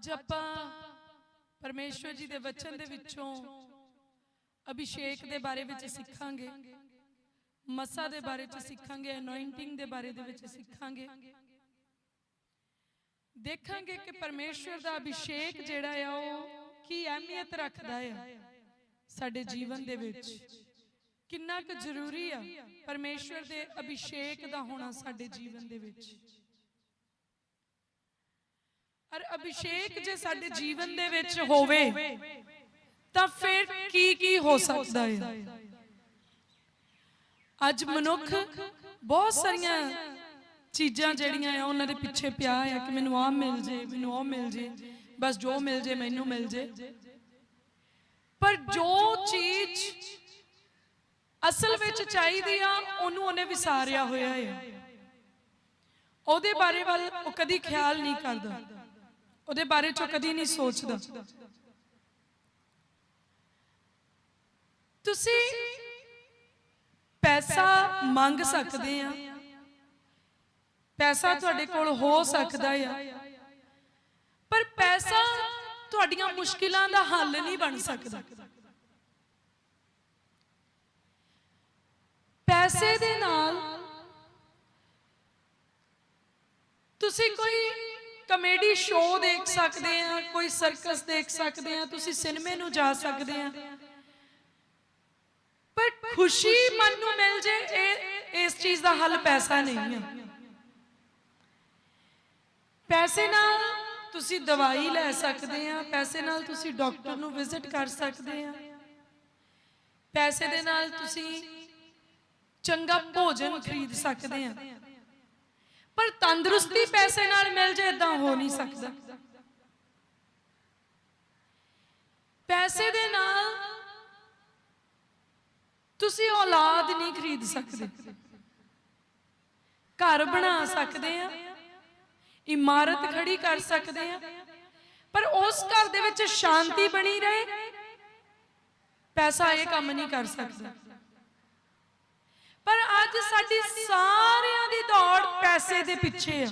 ਅੱਜ ਆਪਾਂ ਪਰਮੇਸ਼ਵਰ ਜੀ ਦੇ ਵਚਨ ਦੇ ਵਿੱਚੋਂ ਅਭਿਸ਼ੇਕ ਦੇ ਬਾਰੇ ਵਿੱਚ ਸਿੱਖਾਂਗੇ, ਮਸਾ ਦੇ ਬਾਰੇ ਚ ਸਿੱਖਾਂਗੇ ਅਨੋਇੰਟਿੰਗ ਦੇ ਬਾਰੇ ਦੇ ਵਿੱਚ ਸਿੱਖਾਂਗੇ। ਦੇਖਾਂਗੇ ਕਿ ਪਰਮੇਸ਼ਵਰ ਦਾ ਅਭਿਸ਼ੇਕ ਜਿਹੜਾ ਆ, ਉਹ ਕੀ ਅਹਿਮੀਅਤ ਰੱਖਦਾ ਆ ਸਾਡੇ ਜੀਵਨ ਦੇ ਵਿੱਚ। ਕਿੰਨਾ ਕੁ ਜ਼ਰੂਰੀ ਆ ਪਰਮੇਸ਼ਵਰ ਦੇ ਅਭਿਸ਼ੇਕ ਦਾ ਹੋਣਾ ਸਾਡੇ ਜੀਵਨ ਦੇ ਵਿੱਚ। ਔਰ ਅਭਿਸ਼ੇਕ ਜੇ ਸਾਡੇ ਜੀਵਨ ਦੇ ਵਿੱਚ ਹੋਵੇ ਤਾਂ ਫਿਰ ਕੀ ਕੀ ਹੋ ਸਕਦਾ ਹੈ? ਅੱਜ ਮਨੁੱਖ ਬਹੁਤ ਸਾਰੀਆਂ ਚੀਜ਼ਾਂ ਜਿਹੜੀਆਂ ਆ ਉਹਨਾਂ ਦੇ ਪਿੱਛੇ ਪਿਆ ਆ ਕਿ ਮੈਨੂੰ ਆਹ ਮਿਲ ਜੇ ਮੈਨੂੰ ਉਹ ਮਿਲ ਜੇ ਬਸ ਜੋ ਮਿਲ ਜੇ ਮੈਨੂੰ ਮਿਲ ਜੇ। ਪਰ ਜੋ ਚੀਜ਼ ਅਸਲ ਵਿੱਚ ਚਾਹੀਦੀ ਆ ਉਹਨੂੰ ਉਹਨੇ ਵਿਸਾਰਿਆ ਹੋਇਆ ਹੈ ਉਹਦੇ ਬਾਰੇ ਵੱਲ ਉਹ ਕਦੀ ਖਿਆਲ ਨਹੀਂ ਕਰਦਾ। ਉਹਦੇ ਬਾਰੇ ਚ ਕਦੀ ਨਹੀਂ ਸੋਚਦਾ। ਤੁਸੀਂ ਪੈਸਾ ਮੰਗ ਸਕਦੇ ਆ। ਪੈਸਾ ਤੁਹਾਡੇ ਕੋਲ ਹੋ ਸਕਦਾ ਆ। ਪਰ ਪੈਸਾ ਤੁਹਾਡੀਆਂ ਮੁਸ਼ਕਿਲਾਂ ਦਾ ਹੱਲ ਨਹੀਂ ਬਣ ਸਕਦਾ। ਪੈਸੇ ਦੇ ਨਾਲ ਤੁਸੀਂ ਕੋਈ ਕਮੇਡੀ ਸ਼ੋਅ ਦੇਖ ਸਕਦੇ ਆ ਕੋਈ ਸਰਕਸ ਦੇਖ ਸਕਦੇ ਆ ਤੁਸੀਂ ਸਿਨੇਮੇ ਨੂੰ ਜਾ ਸਕਦੇ ਆ ਪਰ ਖੁਸ਼ੀ ਮਨ ਨੂੰ ਮਿਲ ਜੇ, ਇਹ, ਇਸ ਚੀਜ਼ ਦਾ ਹੱਲ ਪੈਸਾ ਨਹੀਂ ਆ। ਪੈਸੇ ਨਾਲ ਤੁਸੀਂ ਦਵਾਈ ਲੈ ਸਕਦੇ ਆ ਪੈਸੇ ਨਾਲ ਤੁਸੀਂ ਡਾਕਟਰ ਨੂੰ ਵਿਜ਼ਿਟ ਕਰ ਸਕਦੇ ਆ ਪੈਸੇ ਦੇ ਨਾਲ ਤੁਸੀਂ ਚੰਗਾ ਭੋਜਨ ਖਰੀਦ ਸਕਦੇ ਆ ਪਰ ਤੰਦਰੁਸਤੀ ਪੈਸੇ ਨਾਲ ਮਿਲ ਜੇ ਇਦਾਂ ਹੋ ਨਹੀਂ ਸਕਦਾ। ਪੈਸੇ ਦੇ ਨਾਲ ਤੁਸੀਂ ਔਲਾਦ ਨਹੀਂ ਖਰੀਦ ਸਕਦੇ। ਘਰ ਬਣਾ ਸਕਦੇ ਆ। ਇਮਾਰਤ ਖੜੀ ਕਰ ਸਕਦੇ ਆ। ਪਰ ਉਸ ਘਰ ਦੇ ਵਿੱਚ ਸ਼ਾਂਤੀ ਬਣੀ ਰਹੇ। ਪੈਸਾ ਇਹ ਕੰਮ ਨਹੀਂ ਕਰ ਸਕਦਾ। ਪਰ ਅੱਜ ਸਾਡੀ ਸਾਰਿਆਂ ਦੀ ਦੌੜ ਪੈਸੇ ਦੇ ਪਿੱਛੇ ਆ।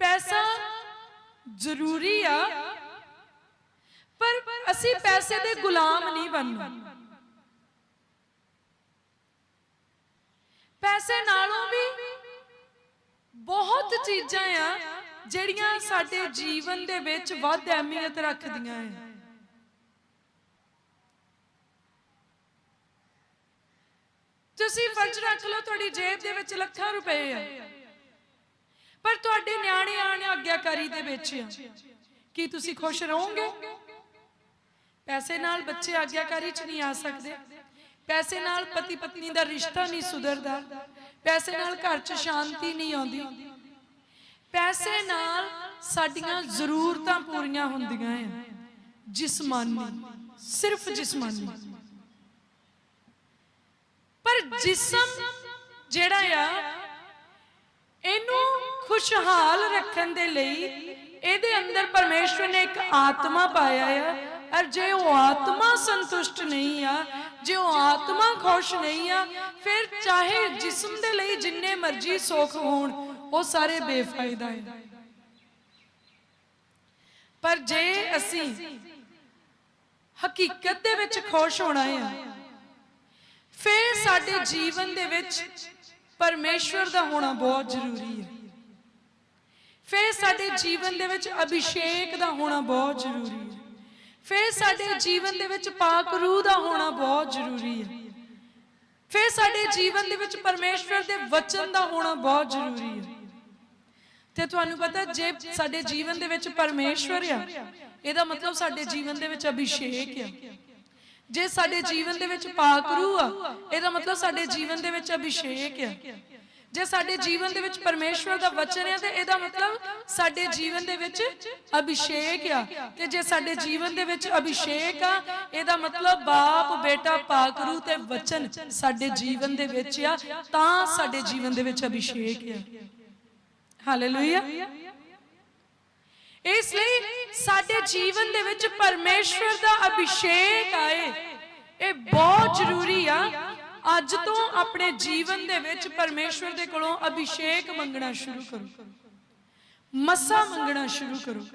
ਪੈਸਾ ਜ਼ਰੂਰੀ ਆ, ਪਰ ਅਸੀਂ ਪੈਸੇ ਦੇ ਗੁਲਾਮ ਨਹੀਂ ਬਣਨਾ। ਪੈਸੇ ਨਾਲੋਂ ਵੀ ਬਹੁਤ ਚੀਜ਼ਾਂ ਆ ਜਿਹੜੀਆਂ ਸਾਡੇ ਜੀਵਨ ਦੇ ਵਿੱਚ ਵੱਧ ਅਹਿਮੀਅਤ ਰੱਖਦੀਆਂ ਆ। ਤੁਸੀਂ ਫਰਜ਼ ਰੱਖ ਲਓ ਤੁਹਾਡੀ ਜੇਬ ਦੇ ਵਿੱਚ ਲੱਖਾਂ ਰੁਪਏ ਆ। ਪਰ ਤੁਹਾਡੇ ਨਿਆਣੇ ਆਣ ਆਗਿਆਕਾਰੀ ਦੇ ਵਿੱਚ ਆ। ਕੀ ਤੁਸੀਂ ਖੁਸ਼ ਰਹੋਗੇ? ਪੈਸੇ ਨਾਲ ਬੱਚੇ ਆਗਿਆਕਾਰੀ ਚ ਨਹੀਂ ਆ ਸਕਦੇ। ਪੈਸੇ ਨਾਲ ਪਤੀ ਪਤਨੀ ਦਾ ਰਿਸ਼ਤਾ ਨਹੀਂ ਸੁਧਰਦਾ। ਪੈਸੇ ਨਾਲ ਘਰ 'ਚ ਸ਼ਾਂਤੀ ਨਹੀਂ ਆਉਂਦੀ। ਪੈਸੇ ਨਾਲ ਸਾਡੀਆਂ ਜ਼ਰੂਰਤਾਂ ਪੂਰੀਆਂ ਹੁੰਦੀਆਂ ਆ। ਜਿਸਮਾਨੀ, ਸਿਰਫ ਜਿਸਮਾਨੀ। ਪਰ ਜਿਸਮ ਜਿਹੜਾ ਆ, ਇਹਨੂੰ ਖੁਸ਼ਹਾਲ ਰੱਖਣ ਦੇ ਲਈ ਇਹਦੇ ਅੰਦਰ ਪਰਮੇਸ਼ਵਰ ਨੇ ਇੱਕ ਆਤਮਾ ਪਾਇਆ ਆ। ਔਰ ਜੇ ਉਹ ਆਤਮਾ ਸੰਤੁਸ਼ਟ ਨਹੀਂ ਆ, ਜੇ ਉਹ ਆਤਮਾ ਖੁਸ਼ ਨਹੀਂ ਆ, ਫਿਰ ਚਾਹੇ ਜਿਸਮ ਦੇ ਲਈ ਜਿੰਨੇ ਮਰਜ਼ੀ ਸੁੱਖ ਹੋਣ, ਉਹ ਸਾਰੇ ਬੇਫਾਇਦਾ ਹੈ ਪਰ ਜੇ ਅਸੀਂ ਹਕੀਕਤ ਦੇ ਵਿੱਚ ਖੁਸ਼ ਹੋਣਾ ਆ ਫਿਰ ਸਾਡੇ ਜੀਵਨ ਦੇ ਵਿੱਚ ਪਰਮੇਸ਼ਵਰ ਦਾ ਹੋਣਾ ਬਹੁਤ ਜ਼ਰੂਰੀ ਹੈ। ਫਿਰ ਸਾਡੇ ਜੀਵਨ ਦੇ ਵਿੱਚ ਅਭਿਸ਼ੇਕ ਦਾ ਹੋਣਾ ਬਹੁਤ ਜ਼ਰੂਰੀ ਹੈ। ਫਿਰ ਸਾਡੇ ਜੀਵਨ ਦੇ ਵਿੱਚ ਪਾਕ ਰੂਹ ਦਾ ਹੋਣਾ ਬਹੁਤ ਜ਼ਰੂਰੀ ਹੈ। ਫਿਰ ਸਾਡੇ ਜੀਵਨ ਦੇ ਵਿੱਚ ਪਰਮੇਸ਼ਵਰ ਦੇ ਵਚਨ ਦਾ ਹੋਣਾ ਬਹੁਤ ਜ਼ਰੂਰੀ ਹੈ। ਤੇ ਤੁਹਾਨੂੰ ਪਤਾ ਜੇ ਸਾਡੇ ਜੀਵਨ ਦੇ ਵਿੱਚ ਪਰਮੇਸ਼ਵਰ ਆ, ਇਹਦਾ ਮਤਲਬ ਸਾਡੇ ਜੀਵਨ ਦੇ ਵਿੱਚ ਅਭਿਸ਼ੇਕ ਆ। ਜੇ ਸਾਡੇ ਜੀਵਨ ਦੇ ਵਿੱਚ ਪਾਕ ਰੂਹ ਆ ਇਹਦਾ ਮਤਲਬ ਸਾਡੇ ਜੀਵਨ ਦੇ ਵਿੱਚ ਅਭਿਸ਼ੇਕ ਆ ਜੇ ਸਾਡੇ ਜੀਵਨ ਦੇ ਵਿੱਚ ਪਰਮੇਸ਼ਵਰ ਦਾ ਵਚਨ ਹੈ ਤੇ ਇਹਦਾ ਮਤਲਬ ਸਾਡੇ ਜੀਵਨ ਦੇ ਵਿੱਚ ਅਭਿਸ਼ੇਕ ਆ ਤੇ ਜੇ ਸਾਡੇ ਜੀਵਨ ਦੇ ਵਿੱਚ ਅਭਿਸ਼ੇਕ ਆ ਇਹਦਾ ਮਤਲਬ ਬਾਪ ਬੇਟਾ ਪਾਕ ਰੂਹ ਤੇ ਵਚਨ ਸਾਡੇ ਜੀਵਨ ਦੇ ਵਿੱਚ ਆ ਤਾਂ ਸਾਡੇ ਜੀਵਨ ਦੇ ਵਿੱਚ ਅਭਿਸ਼ੇਕ ਆ ਹਾਲੇਲੂਇਆ ਇਸ ਲਈ ਸਾਡੇ ਜੀਵਨ ਦੇ ਵਿੱਚ ਪਰਮੇਸ਼ਵਰ ਦਾ ਅਭਿਸ਼ੇਕ ਆਏ। ਇਹ ਬਹੁਤ ਜ਼ਰੂਰੀ ਆ। ਅੱਜ ਤੋਂ ਆਪਣੇ ਜੀਵਨ ਦੇ ਵਿੱਚ ਪਰਮੇਸ਼ਵਰ ਦੇ ਕੋਲੋਂ ਅਭਿਸ਼ੇਕ ਮੰਗਣਾ ਸ਼ੁਰੂ ਕਰੋ। ਮਸਾ ਮੰਗਣਾ ਸ਼ੁਰੂ ਕਰੋ।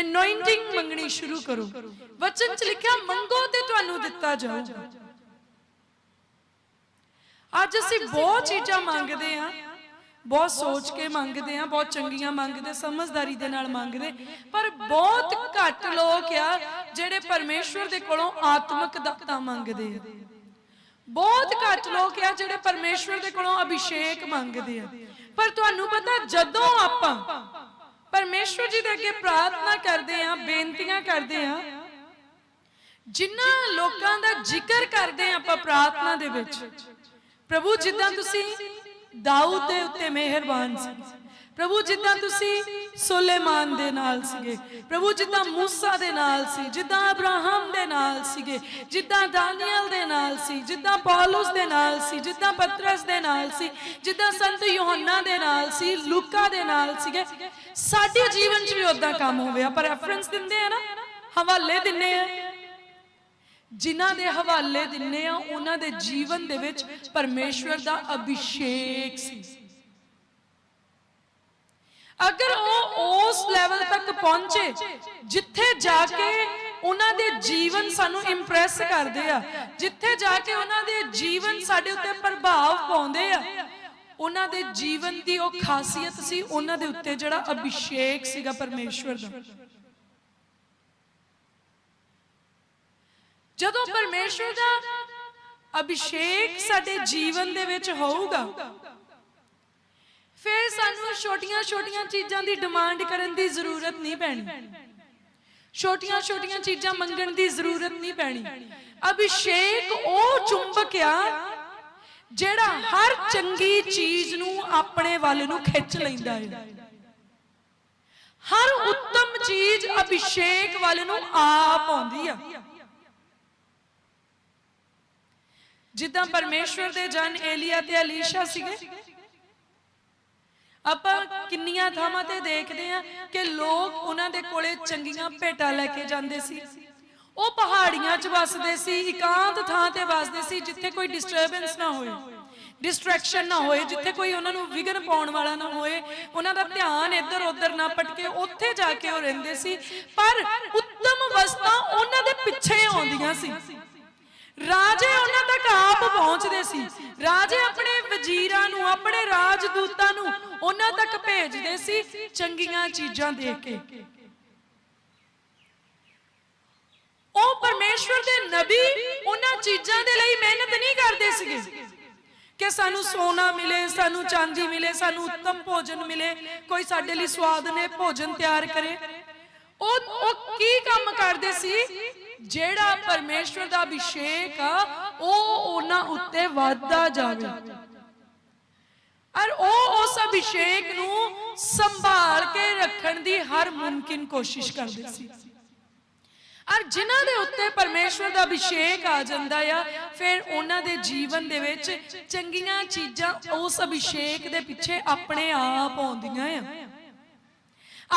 ਅਨੋਇੰਟਿੰਗ ਮੰਗਣੀ ਸ਼ੁਰੂ ਕਰੋ। ਵਚਨ ਚ ਲਿਖਿਆ, ਮੰਗੋ ਤੇ ਤੁਹਾਨੂੰ ਦਿੱਤਾ ਜਾਊਗਾ। ਅੱਜ ਅਸੀਂ ਬਹੁਤ ਚੀਜ਼ਾਂ ਮੰਗਦੇ ਆ ਬਹੁਤ ਸੋਚ ਕੇ ਮੰਗਦੇ ਆ, ਬਹੁਤ ਚੰਗੀਆਂ ਮੰਗਦੇ, ਸਮਝਦਾਰੀ ਦੇ ਨਾਲ ਮੰਗਦੇ, ਪਰ ਬਹੁਤ ਘੱਟ ਲੋਕ ਆ ਜਿਹੜੇ ਪਰਮੇਸ਼ਵਰ ਦੇ ਕੋਲੋਂ ਆਤਮਿਕ ਦਾਤਾ ਮੰਗਦੇ ਆ। ਬਹੁਤ ਘੱਟ ਲੋਕ ਆ ਜਿਹੜੇ ਪਰਮੇਸ਼ਵਰ ਦੇ ਕੋਲੋਂ ਅਭਿਸ਼ੇਕ ਮੰਗਦੇ ਆ। ਪਰ ਤੁਹਾਨੂੰ ਪਤਾ, ਜਦੋਂ ਆਪਾਂ ਪਰਮੇਸ਼ਵਰ ਜੀ ਦੇ ਅੱਗੇ ਪ੍ਰਾਰਥਨਾ ਕਰਦੇ ਆ, ਬੇਨਤੀਆਂ ਕਰਦੇ ਆ, ਜਿਨ੍ਹਾਂ ਲੋਕਾਂ ਦਾ ਜ਼ਿਕਰ ਕਰਦੇ ਆ ਆਪਾਂ ਪ੍ਰਾਰਥਨਾ ਦੇ ਵਿੱਚ, ਪ੍ਰਭੂ ਜਿੱਦਾਂ ਤੁਸੀਂ ਦਾਊਦ ਦੇ ਉੱਤੇ ਮਿਹਰਬਾਨ ਸੀ। ਪ੍ਰਭੂ, ਜਿੱਦਾਂ ਤੁਸੀਂ ਸੁਲੇਮਾਨ ਦੇ ਨਾਲ ਸੀਗੇ, ਪ੍ਰਭੂ, ਜਿੱਦਾਂ ਮੂਸਾ ਦੇ ਨਾਲ ਸੀ, ਜਿੱਦਾਂ ਅਬਰਾਹਮ ਦੇ ਨਾਲ ਸੀਗੇ, ਜਿੱਦਾਂ ਦਾਨੀਅਲ ਦੇ ਨਾਲ ਸੀ, ਜਿੱਦਾਂ ਪੌਲਸ ਦੇ ਨਾਲ ਸੀ, ਜਿੱਦਾਂ ਪਤਰਸ ਦੇ ਨਾਲ ਸੀ, ਜਿੱਦਾਂ ਸੰਤ ਯੋਹੰਨਾ ਦੇ ਨਾਲ ਸੀ, ਲੂਕਾ ਦੇ ਨਾਲ ਸੀਗੇ, ਸਾਡੇ ਜੀਵਨ 'ਚ ਵੀ ਉਦਾਂ ਕੰਮ ਹੋਵੇ। ਆਪਾਂ ਰੈਫਰੈਂਸ ਦਿੰਦੇ ਆ ਨਾ, ਹਵਾਲੇ ਦਿੰਨੇ ਆ। ਜਿਨ੍ਹਾਂ ਦੇ ਹਵਾਲੇ ਦਿੰਨੇ ਆ ਉਹਨਾਂ ਦੇ ਜੀਵਨ ਦੇ ਵਿੱਚ ਪਰਮੇਸ਼ਵਰ ਦਾ ਅਭਿਸ਼ੇਕ ਸੀ। ਅਗਰ ਉਹ ਉਸ ਲੈਵਲ ਤੱਕ ਪਹੁੰਚੇ ਜਿੱਥੇ ਜਾ ਕੇ ਉਹਨਾਂ ਦੇ ਜੀਵਨ ਸਾਨੂੰ ਇੰਪ੍ਰੈਸ ਕਰਦੇ ਆ ਜਿੱਥੇ ਜਾ ਕੇ ਉਹਨਾਂ ਦੇ ਜੀਵਨ ਸਾਡੇ ਉੱਤੇ ਪ੍ਰਭਾਵ ਪਾਉਂਦੇ ਆ। ਉਹਨਾਂ ਦੇ ਜੀਵਨ ਦੀ ਉਹ ਖਾਸੀਅਤ ਸੀ ਉਹਨਾਂ ਦੇ ਉੱਤੇ ਜਿਹੜਾ ਅਭਿਸ਼ੇਕ ਸੀਗਾ ਪਰਮੇਸ਼ਵਰ ਦਾ। ਜਦੋਂ ਪਰਮੇਸ਼ਵਰ ਦਾ ਅਭਿਸ਼ੇਕ ਸਾਡੇ ਜੀਵਨ ਦੇ ਵਿੱਚ ਹੋਊਗਾ ਫਿਰ ਸਾਨੂੰ ਛੋਟੀਆਂ-ਛੋਟੀਆਂ ਚੀਜ਼ਾਂ ਦੀ ਡਿਮਾਂਡ ਕਰਨ ਦੀ ਜ਼ਰੂਰਤ ਨਹੀਂ ਪੈਣੀ। ਛੋਟੀਆਂ-ਛੋਟੀਆਂ ਚੀਜ਼ਾਂ ਮੰਗਣ ਦੀ ਜ਼ਰੂਰਤ ਨਹੀਂ ਪੈਣੀ। ਅਭਿਸ਼ੇਕ ਉਹ ਚੁੰਬਕ ਆ ਜਿਹੜਾ ਹਰ ਚੰਗੀ ਚੀਜ਼ ਨੂੰ ਆਪਣੇ ਵੱਲ ਨੂੰ ਖਿੱਚ ਲੈਂਦਾ ਹੈ। ਹਰ ਉੱਤਮ ਚੀਜ਼ ਅਭਿਸ਼ੇਕ ਵੱਲ ਨੂੰ ਆਪ ਆਉਂਦੀ ਆ। ਜਿੱਦਾਂ ਪਰਮੇਸ਼ਵਰ ਦੇ ਜਨ ਏਲੀਆ ਤੇ ਅਲੀਸ਼ਾ ਸੀਗੇ। ਆਪਾਂ ਕਿੰਨੀਆਂ ਥਾਵਾਂ ਤੇ ਦੇਖਦੇ ਆ ਕਿ ਲੋਕ ਉਹਨਾਂ ਦੇ ਕੋਲੇ ਚੰਗੀਆਂ ਭੇਟਾਂ ਲੈ ਕੇ ਜਾਂਦੇ ਸੀ। ਉਹ ਪਹਾੜੀਆਂ 'ਚ ਵੱਸਦੇ ਸੀ ਇਕਾਂਤ ਥਾਂ ਤੇ ਵੱਸਦੇ ਸੀ ਜਿੱਥੇ ਕੋਈ ਡਿਸਟਰਬੈਂਸ ਨਾ ਹੋਏ। ਡਿਸਟਰੈਕਸ਼ਨ ਨਾ ਹੋਏ ਜਿੱਥੇ ਕੋਈ ਉਹਨਾਂ ਨੂੰ ਵਿਗਨ ਪਾਉਣ ਵਾਲਾ ਨਾ ਹੋਏ। ਉਹਨਾਂ ਦਾ ਧਿਆਨ ਇੱਧਰ ਉੱਧਰ ਨਾ ਭਟਕੇ ਉੱਥੇ ਜਾ ਕੇ ਉਹ ਰਹਿੰਦੇ ਸੀ। ਪਰ ਉੱਤਮ ਵਸਤਾਂ ਉਹਨਾਂ ਦੇ ਪਿੱਛੇ ਆਉਂਦੀਆਂ ਸੀ। ਰਾਜੇ ਉਹਨਾਂ ਤੱਕ ਆਪ ਪਹੁੰਚਦੇ ਸੀ। ਰਾਜੇ ਆਪਣੇ ਵਜ਼ੀਰਾਂ ਨੂੰ, ਆਪਣੇ ਰਾਜਦੂਤਾਂ ਨੂੰ ਉਹਨਾਂ ਤੱਕ ਭੇਜਦੇ ਸੀ ਚੰਗੀਆਂ ਚੀਜ਼ਾਂ ਦੇ ਕੇ। ਉਹ ਪਰਮੇਸ਼ਵਰ ਦੇ ਨਬੀ ਉਹਨਾਂ ਚੀਜ਼ਾਂ ਦੇ ਲਈ ਮਿਹਨਤ ਨਹੀਂ ਕਰਦੇ ਸੀਗੇ। ਕਿ ਸਾਨੂੰ ਸੋਨਾ ਮਿਲੇ, ਸਾਨੂੰ ਚਾਂਦੀ ਮਿਲੇ, ਸਾਨੂੰ ਉੱਤਮ ਭੋਜਨ ਮਿਲੇ, ਕੋਈ ਸਾਡੇ ਲਈ ਸਵਾਦ ਨੇ, ਭੋਜਨ ਤਿਆਰ ਕਰੇ। ਉਹ ਉਹ ਕੀ ਕੰਮ ਕਰਦੇ ਸੀ? ਜਿਹੜਾ ਪਰਮੇਸ਼ਵਰ ਦਾ ਅਭਿਸ਼ੇਕ ਆ, ਉਹ ਉਹਨਾਂ ਉੱਤੇ ਵੱਧਦਾ ਜਾਵੇ। ਔਰ ਉਹ ਉਸ ਅਭਿਸ਼ੇਕ ਨੂੰ ਸੰਭਾਲ ਕੇ ਰੱਖਣ ਦੀ ਹਰ ਮੁਮਕਿਨ ਕੋਸ਼ਿਸ਼ ਕਰਦੇ ਸੀ। ਔਰ ਜਿਨ੍ਹਾਂ ਦੇ ਉੱਤੇ ਪਰਮੇਸ਼ਵਰ ਦਾ ਅਭਿਸ਼ੇਕ ਆ ਜਾਂਦਾ ਆ, ਫਿਰ ਉਹਨਾਂ ਦੇ ਜੀਵਨ ਦੇ ਵਿੱਚ ਚੰਗੀਆਂ ਚੀਜ਼ਾਂ ਉਸ ਅਭਿਸ਼ੇਕ ਦੇ ਪਿੱਛੇ ਆਪਣੇ ਆਪ ਆਉਂਦੀਆਂ ਆ।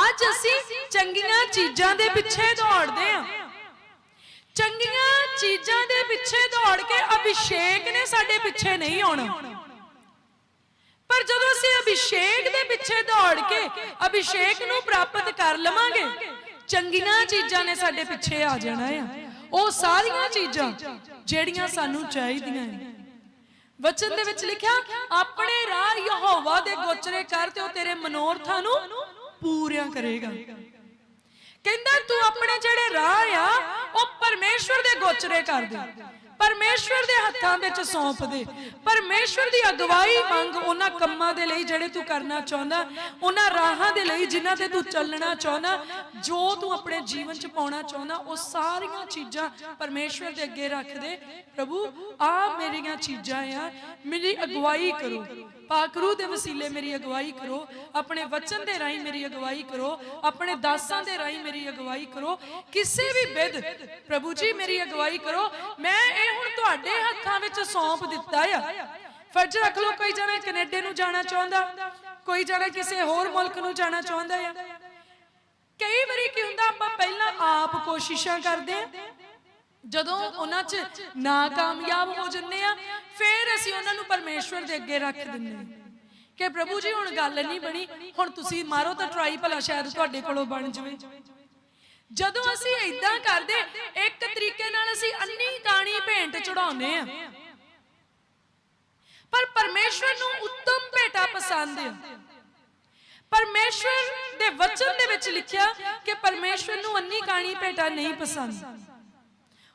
ਅੱਜ ਅਸੀਂ ਚੰਗੀਆਂ ਚੀਜ਼ਾਂ ਦੇ ਪਿੱਛੇ ਦੌੜਦੇ ਆ। ਚੰਗੀਆਂ ਚੀਜ਼ਾਂ ਦੇ ਪਿੱਛੇ ਦੌੜ ਕੇ ਅਭਿਸ਼ੇਕ ਨੇ ਸਾਡੇ ਪਿੱਛੇ ਨਹੀਂ ਆਉਣਾ। ਪਰ ਜਦੋਂ ਅਸੀਂ ਅਭਿਸ਼ੇਕ ਦੇ ਪਿੱਛੇ ਦੌੜ ਕੇ ਅਭਿਸ਼ੇਕ ਨੂੰ ਪ੍ਰਾਪਤ ਕਰ ਲਵਾਂਗੇ, ਚੰਗੀਆਂ ਚੀਜ਼ਾਂ ਨੇ ਸਾਡੇ ਪਿੱਛੇ ਆ ਜਾਣਾ ਆ। ਉਹ ਸਾਰੀਆਂ ਚੀਜ਼ਾਂ ਜਿਹੜੀਆਂ ਸਾਨੂੰ ਚਾਹੀਦੀਆਂ ਨੇ। ਵਚਨ ਦੇ ਵਿੱਚ ਲਿਖਿਆ, ਆਪਣੇ ਰਾਹ ਯਹੋਵਾ ਦੇ ਗੋਚਰੇ ਕਰ ਤੇ ਉਹ ਤੇਰੇ ਮਨੋਰਥਾਂ ਨੂੰ ਪੂਰੀਆਂ ਕਰੇਗਾ। ਕਹਿੰਦਾ ਤੂੰ ਆਪਣੇ ਜਿਹੜੇ ਰਾਹ ਆ ਉਹ ਪਰਮੇਸ਼ਵਰ ਦੇ ਗੋਚਰੇ ਕਰ ਦੇ। ਪਰਮੇਸ਼ਵਰ ਦੇ ਹੱਥਾਂ ਵਿੱਚ ਸੌਂਪ ਦੇ ਪਰਮੇਸ਼ਵਰ ਦੀ ਅਗਵਾਈ ਮੰਗ ਉਹਨਾਂ ਕੰਮਾਂ ਦੇ ਲਈ ਜਿਹੜੇ ਤੂੰ ਕਰਨਾ ਚਾਹੁੰਦਾ, ਉਹਨਾਂ ਰਾਹਾਂ ਦੇ ਲਈ ਜਿਨ੍ਹਾਂ ਤੇ ਤੂੰ ਚੱਲਣਾ ਚਾਹੁੰਦਾ, ਜੋ ਤੂੰ ਆਪਣੇ ਜੀਵਨ 'ਚ ਪਾਉਣਾ ਚਾਹੁੰਦਾ, ਉਹ ਸਾਰੀਆਂ ਚੀਜ਼ਾਂ ਪਰਮੇਸ਼ਵਰ ਦੇ ਅੱਗੇ ਰੱਖ ਦੇ ਪ੍ਰਭੂ ਆ ਮੇਰੀਆਂ ਚੀਜ਼ਾਂ ਆ, ਮੇਰੀ ਅਗਵਾਈ ਕਰੋ। ਪਾਕਰੂ ਦੇ ਵਸੀਲੇ ਮੇਰੀ ਅਗਵਾਈ ਕਰੋ, ਆਪਣੇ ਵਚਨ ਦੇ ਰਾਹੀਂ ਮੇਰੀ ਅਗਵਾਈ ਕਰੋ, ਆਪਣੇ ਦਾਸਾਂ ਦੇ ਰਾਹੀਂ ਮੇਰੀ ਅਗਵਾਈ ਕਰੋ। ਕਿਸੇ ਵੀ ਵਿਦ, ਪ੍ਰਭੂ ਜੀ ਮੇਰੀ ਅਗਵਾਈ ਕਰੋ। ਮੈਂ ਇਹ ਹੁਣ ਤੁਹਾਡੇ ਹੱਥਾਂ ਵਿੱਚ ਸੌਂਪ ਦਿੱਤਾ ਆ। ਫਰਜ਼ ਰੱਖ ਲਓ, ਕੋਈ ਜਣਾ ਕੈਨੇਡਾ ਨੂੰ ਜਾਣਾ ਚਾਹੁੰਦਾ, ਕੋਈ ਜਣਾ ਕਿਸੇ ਹੋਰ ਮੁਲਕ ਨੂੰ ਜਾਣਾ ਚਾਹੁੰਦਾ ਆ। ਕਈ ਵਾਰੀ ਕੀ ਹੁੰਦਾ, ਆਪਾਂ ਪਹਿਲਾਂ ਆਪ ਕੋਸ਼ਿਸ਼ਾਂ ਕਰਦੇ ਆ। ਜਦੋਂ ਉਹਨਾਂ 'ਚ ਨਾਕਾਮਯਾਬ ਹੋ ਜੰਨੇ ਆ, ਫਿਰ ਅਸੀਂ ਉਹਨਾਂ ਨੂੰ ਪਰਮੇਸ਼ਵਰ ਦੇ ਅੱਗੇ ਰੱਖ ਦਿੰਨੇ ਆ। ਕਿ ਪ੍ਰਭੂ ਜੀ, ਹੁਣ ਗੱਲ ਨਹੀਂ ਬਣੀ, ਹੁਣ ਤੁਸੀਂ ਮਾਰੋ ਤਾਂ ਟਰਾਈ ਭਲਾ ਸ਼ਾਇਦ ਤੁਹਾਡੇ ਕੋਲੋਂ ਬਣ ਜਵੇ। ਜਦੋਂ ਅਸੀਂ ਇਦਾਂ ਕਰਦੇ ਇੱਕ ਤਰੀਕੇ ਨਾਲ ਅਸੀਂ ਅੰਨੀ ਕਾਣੀ ਭੇਂਟ ਚੜਾਉਂਦੇ ਆ ਪਰ ਪਰਮੇਸ਼ਵਰ ਨੂੰ ਉੱਤਮ ਭੇਟਾ ਪਸੰਦ ਹੈ ਪਰਮੇਸ਼ਵਰ ਦੇ ਵਚਨ ਦੇ ਵਿੱਚ ਲਿਖਿਆ ਕਿ ਪਰਮੇਸ਼ਵਰ ਨੂੰ ਅੰਨੀ ਕਾਣੀ ਭੇਟਾ ਨਹੀਂ ਪਸੰਦ।